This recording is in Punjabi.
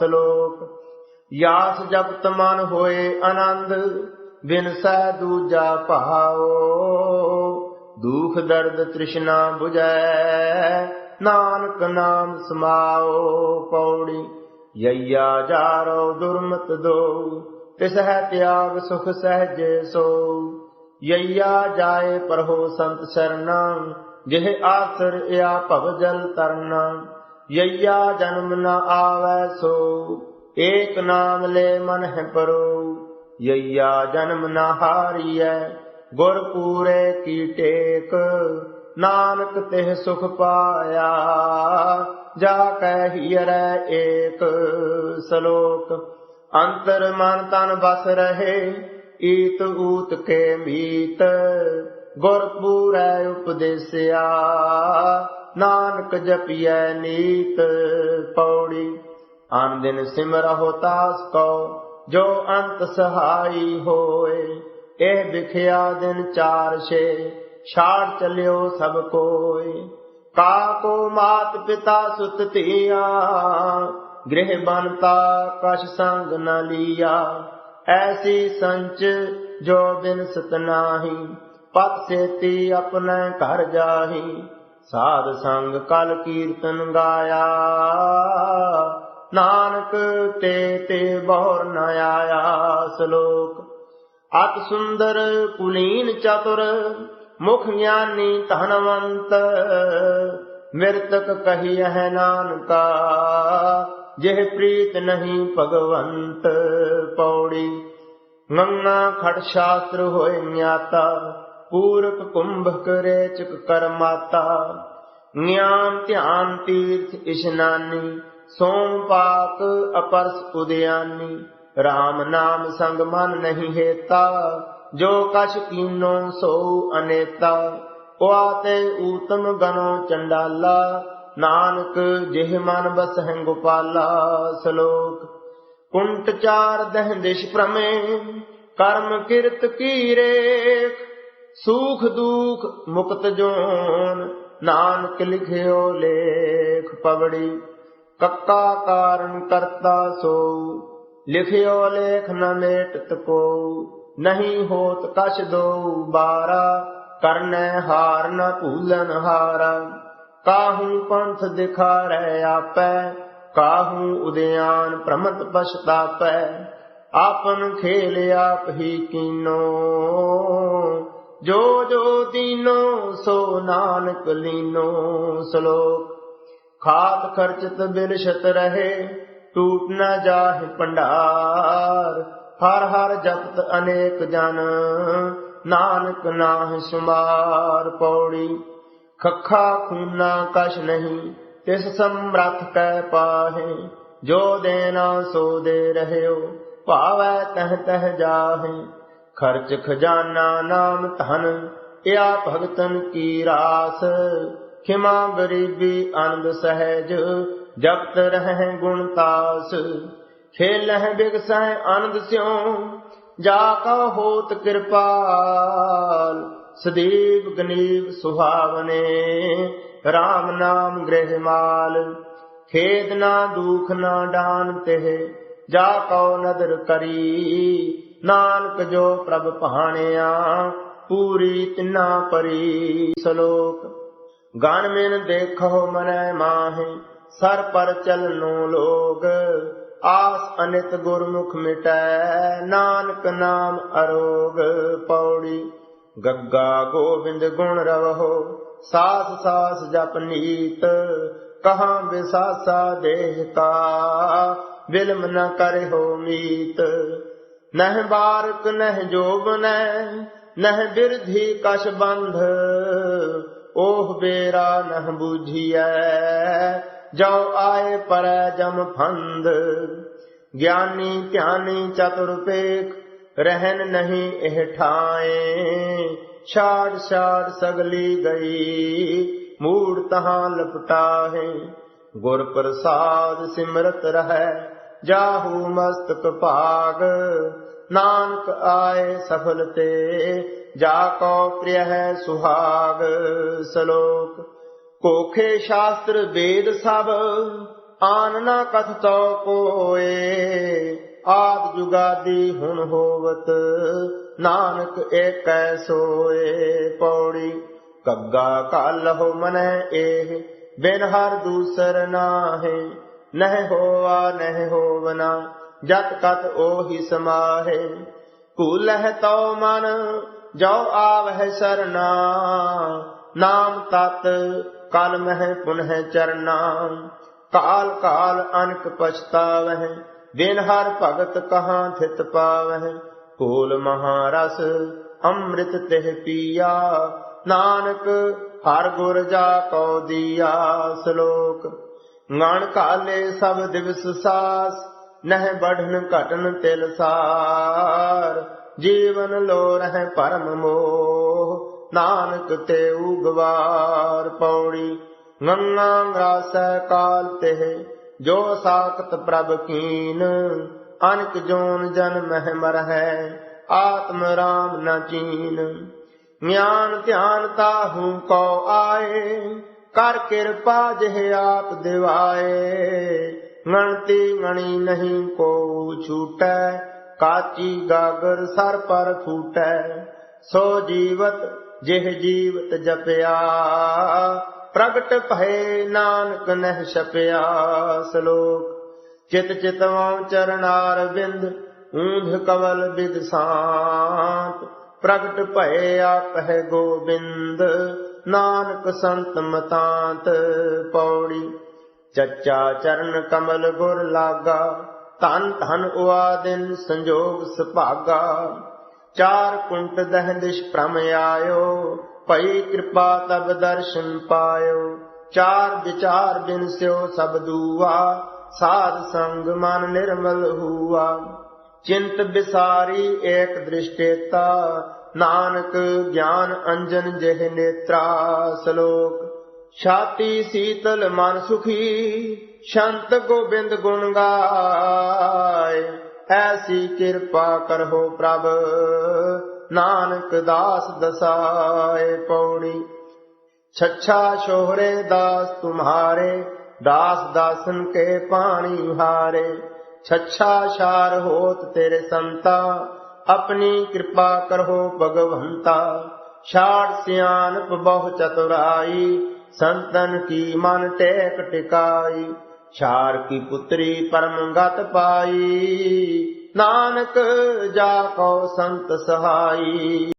ਸ਼ਲੋਕ ਯਾਸ ਜਪਤ ਮਨ ਹੋਏ ਆਨੰਦ ਬਿਨਸੈ ਦੂਜਾ ਭਾਓ ਦੁਖ ਦਰਦ ਤ੍ਰਿਸ਼ਨਾ 부ਜੈ ਨਾਨਕ ਨਾਮ ਸਮਾਓ ਪੌੜੀ ਯਈਆ ਜਾਰੋ ਦੁਰਮਤ ਦੋ ਤਿਸ ਹੈ ਤਿਆਗ ਸੁਖ ਸਹਜੇ ਸੋ। ਯਈਆ ਜਾਏ ਪਰਹੋ ਸੰਤ ਸਰਨਾ, ਜਿਹ ਆਸਰ ਇਆ ਭਵ ਜਲ ਤਰਨਾ। ਯਈਆ ਜਨਮ ਨ ਆਵੈ ਸੋ, ਏਕ ਨਾਮ ਲੈ ਮਨ ਹੈ ਪਰੋ। ਯਈਆ ਜਨਮ ਨ ਹਾਰੀਐ, ਗੁਰ ਪੂਰੇ ਕੀ ਟੇਕ। ਨਾਨਕ ਤਿਹ ਸੁਖ ਪਾਇਆ, ਜਾ ਕਹਿ ਹੀਰੈ ਏਕ। ਸ਼ਲੋਕ, ਅੰਤਰ ਮਨ ਤਨ ਬਸ ਰਹੇ, ਈਤ ਊਤ ਕੇ ਮੀਤ। ਗੁਰ ਪੂਰੈ ਉਪਦੇਸਿਆ ਨਾਨਕ ਜਪੀਐ ਨੀਤ ਪੌੜੀ। ਆਨ ਦਿਨ ਸਿਮਰਹੁ ਤਾਸ ਕੋ, ਜੋ ਅੰਤ ਸਹਾਈ ਹੋਏ। ਇਹ ਵਿਖਿਆ ਦਿਨ ਚਾਰ ਛੇ, ਛਾੜ ਚਲਿਓ ਸਭ ਕੋਏ। ਕਾ ਕੋ ਮਾਤ ਪਿਤਾ ਸੁਤ ਧੀਆ, ਗ੍ਰਹਿ ਬਨਤਾ ਕਛ ਸੰਗ ਨ ਲੀਆ। ਐਸੀ ਸੰਚ ਜੋ ਬਿਨ ਸਤ ਨਾਹੀ, ਪਤ ਸੇਤੀ ਆਪਣੇ ਘਰ ਜਾਹੀ। ਸਾਧ ਸੰਗ ਕਲ ਕੀਰਤਨ ਗਾਇਆ। ਨਾਨਕ ਤੇ ਤੇ ਬਹੁਰ ਨ ਆਇਆ ਸ਼ਲੋਕ। ਅਤ ਸੁੰਦਰ ਕੁਲੀਨ ਚਤੁਰ, ਮੁਖ ਗਿਆਨੀ ਧਨਵੰਤ, ਮਿਰਤਕ ਹੈ ਨਾਨਕਾ, ਜਿਹ ਪ੍ਰੀਤ ਨਹੀਂ ਭਗਵੰਤ ਪੌੜੀ। ਗੰਗਾ ਖੜ ਸ਼ਾਸਤਰ ਹੋਏ ਨਿਆਤਾ ਪੂਰਕ ਕੁੰਭਕ ਰੇਚਕ ਕਰਮਾਤਾ ਗਿਆਨ ਧਿਆਨ ਤੀਰਥ ਇਸ਼ਨਾਨੀ ਸੋਮ ਪਾਕ ਅਪਰਸ ਉਦਿਆਨੀ RAM ਨਾਮ ਸੰਗ ਮਨ ਨਹੀਂ ਹੇਤਾ ਜੋ ਕਛ ਕੀਨੋ ਸੋ ਅਨੇਤਾ ਉਆਤੇ ਊਤਮ ਗਨੋ ਚੰਡਾਲਾ ਨਾਨਕ ਜਿਹ ਮਨ ਬਸਹਿ ਗੋਪਾਲਾ ਸ਼ਲੋਕ ਕੁੰਟ ਚਾਰ ਦਹਿ ਦਿਸ਼ ਪ੍ਰਮੇ ਕਰਮ ਕਿਰਤ ਕੀਰੇ ਸੂਖ ਦੁਖ ਮੁਕਤ ਜੋਨ, ਨਾਨਕ ਲਿਖਿਓ ਲੇਖ ਪਵੜੀ, ਕੱਕਾ ਕਾਰਨ ਕਰਤਾ ਸੋ, ਲਿਖਿਓ ਲੇਖ ਨ ਮੇਟਤ ਕੋ, ਨਹੀਂ ਹੋਤ ਕਛ ਦੋ ਬਾਰਾ, ਕਰਨੈ ਹਾਰ ਨ ਭੂਲਨ ਹਾਰਾ, ਕਾਹੂ ਪੰਥ ਦਿਖਾਰੈ ਆਪੈ, ਕਾਹੂ ਉਦਿਆਨ ਪ੍ਰਮਤ ਪਛਤਾਪੈ, ਆਪਨ ਖੇਲ ਆਪ ਹੀ ਕੀਨੋ ਜੋ ਜੋ ਦੀਨੋ, ਸੋ ਨਾਨਕ ਲੀਨੋ। ਸ਼ਲੋਕ, ਖਾਤ ਖਰਚਤ ਬਿਲਸ਼ਤ ਰਹੇ, ਟੂਟ ਨ ਜਾਹਿ ਭੰਡਾਰ। ਹਰ ਹਰ ਜਪਤ ਅਨੇਕ ਜਨ, ਨਾਨਕ ਨਾਹ ਸੁਮਾਰ। ਪੌੜੀ, ਖੱਖਾ ਖੂਨਾ ਕਛ ਨਹੀਂ, ਤਿਸ ਸਮਰਥ ਕੈ ਪਾਹੇ। ਜੋ ਦੇਨਾ ਸੋ ਦੇ ਰਹਿਓ, ਭਾਵੈ ਤਹ ਤਹ ਜਾਹੇ। ਖਰਚ ਖਜ਼ਾਨਾ ਨਾਮ ਧਨ ਇਆ ਭਗਤਨ ਕੀ ਰਾਸ? ਖਿਮਾ ਗਰੀਬੀ ਅਨੰਦ ਸਹਿਜ ਜਪਤ ਰਹਿ ਗੁਣ ਤਾਸ। ਖੇਲਹਿ ਬਿਗਸਹਿ ਆਨੰਦ ਸਿਉ, ਜਾ ਕਾ ਹੋਤ ਕਿਰਪਾਲ। ਸਦੀਵ ਗਨੀਵ ਸੁਹਾਵਨੇ RAM ਨਾਮ ਗ੍ਰਹਿ ਮਾਲ। ਖੇਦ ਨਾ ਦੁਖ ਨਾ ਡਾਨ ਤੇ ਜਾ ਕਉ ਨਦਰ ਕਰੀ। ਨਾਨਕ ਜੋ ਪ੍ਰਭ ਪਹਾਣਿਆ ਪੂਰੀ ਤਿਨਾ ਪਰੀ ਸ਼ਲੋਕ। ਗਨ ਮਿਨ ਦੇਖੋ ਮਨੈ ਮਾਹੇ, ਸਰ ਪਰ ਚਲਨੋ ਲੋਗ। ਆਸ ਅਨਿਤ ਗੁਰਮੁਖ ਮਿਟੈ, ਨਾਨਕ ਨਾਮ ਅਰੋਗ। ਪੌੜੀ, ਗੱਗਾ ਗੋਬਿੰਦ ਗੁਣ ਰਵਹੋ, ਸਾਸ ਸਾਸ ਜਪ ਨੀਤ। ਕਹਾਂ ਵਿਸਾਸਾ ਦੇਹ ਕਾ ਬਿਲਮ ਨ ਕਰਿਓ ਮੀਤ। ਨਹਿ ਬਾਰਕ ਨਹਿ ਜੋਬਨੈ ਨਹਿ ਬਿਰਧੀ ਕਛ ਬੰਧ, ਓਹ ਬੇਰਾ ਨਹ ਬੂਝੀਐ। ਜੋ ਆਏ ਪਰੈ ਜਮ ਫੰਦ, ਗਿਆਨੀ ਧਿਆਨੀ ਚਤੁਰ ਪੇਖ ਰਹਿਨ ਨਹੀਂ ਇਹ ਠਾਏ। ਛਾੜ ਛਾੜ ਸਗਲੀ ਗਈ, ਮੂੜ ਤਹਾਂ ਲਪਟਾਹੇ। ਗੁਰ ਪ੍ਰਸਾਦ ਸਿਮਰਤ ਰਹੈ ਜਾਹੂ ਮਸਤਕ ਭਾਗ, ਨਾਨਕ ਆਏ ਸਫਲ ਤੇ, ਜਾ ਕੋ ਪ੍ਰਿਯ ਹੈ ਸੁਹਾਗ ਸ਼ਲੋਕ। ਕੋਖੇ ਸ਼ਾਸਤਰ ਵੇਦ ਸਭ, ਆਨ ਨਾ ਕਥਤੋ ਕੋਏ। ਆਦ ਜੁਗਾਦੀ ਹੁਣ ਹੋਵਤ, ਨਾਨਕ ਏਕੈ ਸੋਏ। ਪੌੜੀ ਕੱਗਾ ਕਾਲਹੁ ਮਨੈ ਏਹ ਬਿਨ ਹਰ ਦੂਸਰ ਨਾਹੇ। ਨਹਿ ਹੋਆ, ਨਹਿ ਹੋਵਨਾ, ਜਤ ਕਤ ਉਹੀ ਸਮਾਹੇ। ਕੂਲਹਿ ਤਉ ਮਨ ਜੋ ਆਵਹਿ ਸਰਨਾ। ਨਾਮ ਤਤ, ਕਲ ਮਹਿ ਪੁਨਹਿ ਚਰਨਾ। ਕਾਲ ਕਾਲ ਅਨਕ ਪਛਤਾਵਹਿ, ਬਿਨ ਹਰ ਭਗਤ ਕਹਾਂ ਥਿਤ ਪਾਵਹਿ। ਕੋਲ ਮਹਾਰਸ, ਅੰਮ੍ਰਿਤ ਤਿਹ ਪੀਆ। ਨਾਨਕ, ਹਰ ਗੁਰ ਜਾ ਕਉ ਦੀਆ। ਸ਼ਲੋਕ ਗਣ ਕਾਲੇ ਸਭ ਦਿਵਸ ਸਾਸ ਨਹਿ ਬੜਨ ਘਟਨ ਤਿਲ ਸਾਰ। ਜੀਵਨ ਲੋ ਰਹਿ ਪਰਮ ਮੋਹ, ਨਾਨਕ ਤੇ ਉਗਵਾਰ। ਪੌੜੀ ਗੰਗਾ ਗਾਸੈ ਕਾਲ ਤੇ, ਜੋ ਸਾਖਤ ਪ੍ਰਭ ਕੀਨ। ਅਨਕ ਜੋਨ ਜਨ ਮਹਿ ਮਰਹਿ ਆਤਮ ਰਾਮ ਨਾ ਚੀਨ। ਗਿਆਨ ਧਿਆਨ ਤਾਹੂ ਕੋ ਆਏ ਕਰ ਕਿਰਪਾ ਜਿਹ ਆਪ ਦਿਵਾਏ। ਗਣਤੀ ਗਣੀ ਨਹੀਂ ਕੋ ਛੂਟੈ, ਕਾਚੀ ਗਾਗਰ ਸਰ ਪਰ ਫੂਟੈ। ਸੋ ਜੀਵਤ ਜਿਹ ਜੀਵਤ ਜਪਿਆ, ਪ੍ਰਗਟ ਭਏ ਨਾਨਕ ਨਹਿ ਛਪਿਆ ਸ਼ਲੋਕ। ਚਿਤ ਚਿਤਵਾਂ ਚਰਨਾਰ ਬਿੰਦ ਊਂਧ ਕਵਲ ਬਿਦ ਸਾਤ। ਪ੍ਰਗਟ ਭਏ ਆਪਹਿ ਗੋਬਿੰਦ ਨਾਨਕ ਸੰਤ ਮਤਾਂਤ ਪੌੜੀ, ਚੱਚਾ ਚਰਨ ਕਮਲ ਗੁਰ ਲਾਗਾ, ਧਨ ਧਨ ਉਆ ਸੰਜੋਗ ਸੁਭਾਗਾ। ਚਾਰ ਕੁੰਟ ਦਹ ਦਿਸ਼ ਭ੍ਰਮ ਆਇਓ, ਭਈ ਕਿਰਪਾ ਤਬ ਦਰਸ਼ਨ ਪਾਇਓ। ਚਾਰ ਵਿਚਾਰ ਬਿਨ ਸਿਓ ਸਭ ਦੂਆ, ਸਾਧ ਸੰਗ ਮਨ ਨਿਰਮਲ ਹੁਆ। ਚਿੰਤ ਬਿਸਾਰੀ ਏਕ ਦ੍ਰਿਸ਼ਟੇਤਾ ਨਾਨਕ ਗਿਆਨ ਅੰਜਨ ਜਿਹ ਨੇਤਰਾ ਸ਼ਲੋਕ। ਛਾਤੀ ਸੀਤਲ ਮਨ ਸੁਖੀ, ਸ਼ੰਤ ਗੋਬਿੰਦ ਗੁਣ ਗਾਏ। ਐਸੀ ਕਿਰਪਾ ਕਰੋ ਪ੍ਰਭ, ਨਾਨਕ ਦਾਸ ਦਸਾਏ ਪੌੜੀ। ਛੱਛਾ ਸ਼ੋਹਰੇ ਦਾਸ ਤੁਮਹਾਰੇ ਦਾਸ ਦਾਸਨ ਕੇ ਪਾਣੀ ਹਾਰੇ। ਛੱਛਾ ਸ਼ਾਰ ਹੋਤ ਤੇਰੇ ਸੰਤਾ ਆਪਣੀ ਕਿਰਪਾ ਕਰੋ ਭਗਵੰਤਾ। ਛਾੜ ਸਿਆਨਪ ਬਹੁ ਚਤੁਰਾਈ, ਸੰਤਨ ਕੀ ਮਨ ਟੇਕ ਟਿਕਾਈ। ਛਾਰ ਕੀ ਪੁੱਤਰੀ ਪਰਮ ਗਤ ਪਾਈ। ਨਾਨਕ ਜਾ ਕੋ ਸੰਤ ਸਹਾਈ।